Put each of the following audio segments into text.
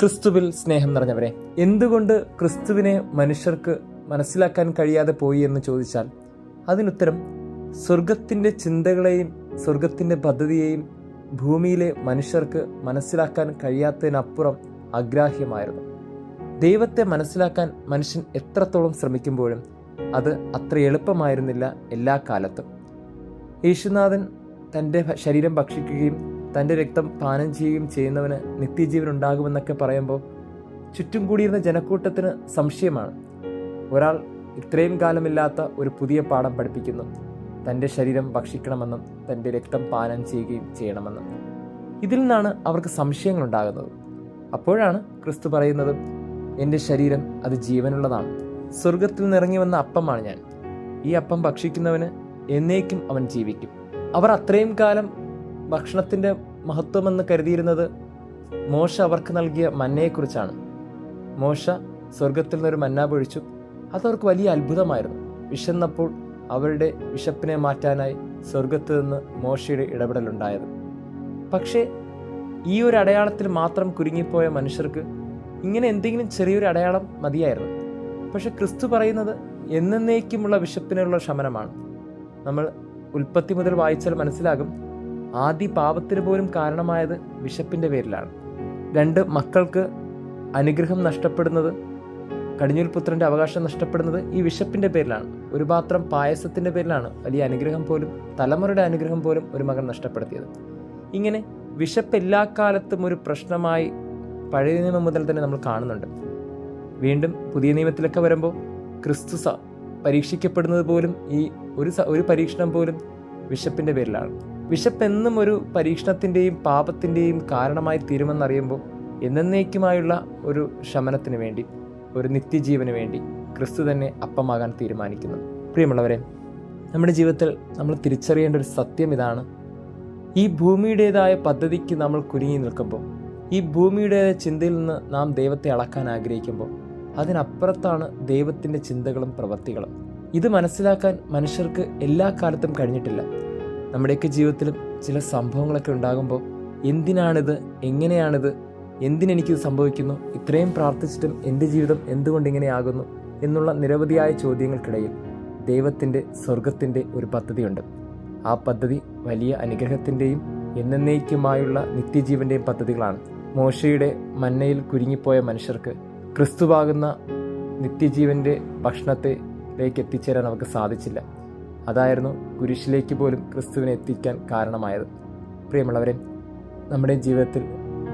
ക്രിസ്തുവിൽ സ്നേഹം നിറഞ്ഞവരെ എന്തുകൊണ്ട് ക്രിസ്തുവിനെ മനുഷ്യർക്ക് മനസ്സിലാക്കാൻ കഴിയാതെ പോയി എന്ന് ചോദിച്ചാൽ അതിനുത്തരം സ്വർഗത്തിന്റെ ചിന്തകളെയും സ്വർഗത്തിന്റെ പദ്ധതിയെയും ഭൂമിയിലെ മനുഷ്യർക്ക് മനസ്സിലാക്കാൻ കഴിയാത്തതിനപ്പുറം അഗ്രാഹ്യമായിരുന്നു. ദൈവത്തെ മനസ്സിലാക്കാൻ മനുഷ്യൻ എത്രത്തോളം ശ്രമിക്കുമ്പോഴും അത് അത്ര എളുപ്പമായിരുന്നില്ല എല്ലാ കാലത്തും. യേശുനാഥൻ തന്റെ ശരീരം ഭക്ഷിക്കുകയും തന്റെ രക്തം പാനം ചെയ്യുകയും ചെയ്യുന്നവന് നിത്യജീവൻ ഉണ്ടാകുമെന്നൊക്കെ പറയുമ്പോൾ ചുറ്റും കൂടിയിരുന്ന ജനക്കൂട്ടത്തിന് സംശയമാണ്. ഒരാൾ ഇത്രയും കാലമില്ലാത്ത ഒരു പുതിയ പാഠം പഠിപ്പിക്കുന്നു. തന്റെ ശരീരം ഭക്ഷിക്കണമെന്നും തന്റെ രക്തം പാനം ചെയ്യുകയും ചെയ്യണമെന്നും. ഇതിൽ നിന്നാണ് അവർക്ക് സംശയങ്ങൾ ഉണ്ടാകുന്നത് അപ്പോഴാണ് ക്രിസ്തു പറയുന്നത് എന്റെ ശരീരം അത് ജീവനുള്ളതാണ്. സ്വർഗത്തിൽ നിന്നിറങ്ങി വന്ന അപ്പമാണ് ഞാൻ. ഈ അപ്പം ഭക്ഷിക്കുന്നവന് എന്നേക്കും അവൻ ജീവിക്കും. അവർ അത്രയും കാലം ഭക്ഷണത്തിന്റെ മഹത്വമെന്ന് കരുതിയിരുന്നത് മോശ അവർക്ക് നൽകിയ മന്നയെക്കുറിച്ചാണ്. മോശ സ്വർഗത്തിൽ നിന്നൊരു മന്ന പൊഴിച്ചു. അതവർക്ക് വലിയ അത്ഭുതമായിരുന്നു. വിശന്നപ്പോൾ അവരുടെ വിശപ്പിനെ മാറ്റാനായി സ്വർഗത്തു നിന്ന് മോശയുടെ ഇടപെടലുണ്ടായത്. പക്ഷേ ഈ ഒരു അടയാളത്തിൽ മാത്രം കുരുങ്ങിപ്പോയ മനുഷ്യർക്ക് ഇങ്ങനെ എന്തെങ്കിലും ചെറിയൊരു അടയാളം മതിയായിരുന്നു. പക്ഷെ ക്രിസ്തു പറയുന്നത് എന്നേക്കുമുള്ള വിശപ്പിനുള്ള ശമനമാണ്. നമ്മൾ ഉൽപ്പത്തി മുതൽ വായിച്ചാൽ മനസ്സിലാകും ആദ്യ പാപത്തിന് പോലും കാരണമായത് വിശപ്പിന്റെ പേരിലാണ്. രണ്ട് മക്കൾക്ക് അനുഗ്രഹം നഷ്ടപ്പെടുന്നത് കടിഞ്ഞൂൽ പുത്രന്റെ അവകാശം നഷ്ടപ്പെടുന്നത് ഈ വിശപ്പിന്റെ പേരിലാണ്. ഒരു പാത്രം പായസത്തിന്റെ പേരിലാണ് വലിയ അനുഗ്രഹം പോലും തലമുറയുടെ അനുഗ്രഹം പോലും ഒരു മകൻ നഷ്ടപ്പെടുത്തിയത്. ഇങ്ങനെ വിശപ്പ് എല്ലാ കാലത്തും ഒരു പ്രശ്നമായി പഴയ നിയമം മുതൽ തന്നെ നമ്മൾ കാണുന്നുണ്ട്. വീണ്ടും പുതിയ നിയമത്തിലൊക്കെ വരുമ്പോൾ ക്രിസ്തു സ പരീക്ഷിക്കപ്പെടുന്നത് പോലും ഈ ഒരു ഒരു പരീക്ഷണം പോലും വിശപ്പിന്റെ പേരിലാണ്. വിശപ്പ് എന്നും ഒരു പരീക്ഷണത്തിന്റെയും പാപത്തിന്റെയും കാരണമായി തീരുമെന്നറിയുമ്പോൾ എന്നേക്കുമായുള്ള ഒരു ശമനത്തിന് വേണ്ടി ഒരു നിത്യജീവന് വേണ്ടി ക്രിസ്തു തന്നെ അപ്പമാകാൻ തീരുമാനിക്കുന്നു. പ്രിയമുള്ളവരെ നമ്മുടെ ജീവിതത്തിൽ നമ്മൾ തിരിച്ചറിയേണ്ട ഒരു സത്യം ഇതാണ്. ഈ ഭൂമിയുടേതായ പദ്ധതിക്ക് നമ്മൾ കുരുങ്ങി നിൽക്കുമ്പോൾ ഈ ഭൂമിയുടെ ചിന്തയിൽ നിന്ന് നാം ദൈവത്തെ അളക്കാൻ ആഗ്രഹിക്കുമ്പോൾ അതിനപ്പുറത്താണ് ദൈവത്തിന്റെ ചിന്തകളും പ്രവൃത്തികളും. ഇത് മനസ്സിലാക്കാൻ മനുഷ്യർക്ക് എല്ലാ കാലത്തും കഴിഞ്ഞിട്ടില്ല. നമ്മുടെയൊക്കെ ജീവിതത്തിലും ചില സംഭവങ്ങളൊക്കെ ഉണ്ടാകുമ്പോൾ എന്തിനാണിത് എങ്ങനെയാണിത് എന്തിനെനിക്കിത് സംഭവിക്കുന്നു ഇത്രയും പ്രാർത്ഥിച്ചിട്ടും എന്റെ ജീവിതം എന്തുകൊണ്ട് ഇങ്ങനെയാകുന്നു എന്നുള്ള നിരവധിയായ ചോദ്യങ്ങൾക്കിടയിൽ ദൈവത്തിന്റെ സ്വർഗത്തിന്റെ ഒരു പദ്ധതിയുണ്ട്. ആ പദ്ധതി വലിയ അനുഗ്രഹത്തിന്റെയും എന്നേക്കുമായുള്ള നിത്യജീവന്റെയും പദ്ധതികളാണ്. മോശയുടെ മന്നയിൽ കുരുങ്ങിപ്പോയ മനുഷ്യർക്ക് ക്രിസ്തുവാകുന്ന നിത്യജീവന്റെ ഭക്ഷണത്തിലേക്ക് എത്തിച്ചേരാൻ അവർക്ക് സാധിച്ചില്ല. അതായിരുന്നു കുരിശിലേക്ക് പോലും ക്രിസ്തുവിനെ എത്തിക്കാൻ കാരണമായത്. പ്രിയമുള്ളവരെ നമ്മുടെ ജീവിതത്തിൽ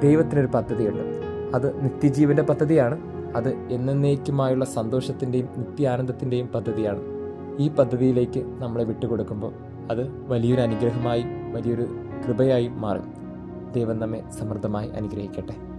ദൈവത്തിനൊരു പദ്ധതിയുണ്ട്. അത് നിത്യജീവന്റെ പദ്ധതിയാണ്. അത് എന്നേക്കുമായുള്ള സന്തോഷത്തിന്റെയും നിത്യാനന്ദത്തിന്റെയും പദ്ധതിയാണ്. ഈ പദ്ധതിയിലേക്ക് നമ്മളെ വിട്ടുകൊടുക്കുമ്പോൾ അത് വലിയൊരു അനുഗ്രഹമായി വലിയൊരു കൃപയായി മാറും. ദൈവം നമ്മെ സമൃദ്ധമായി അനുഗ്രഹിക്കട്ടെ.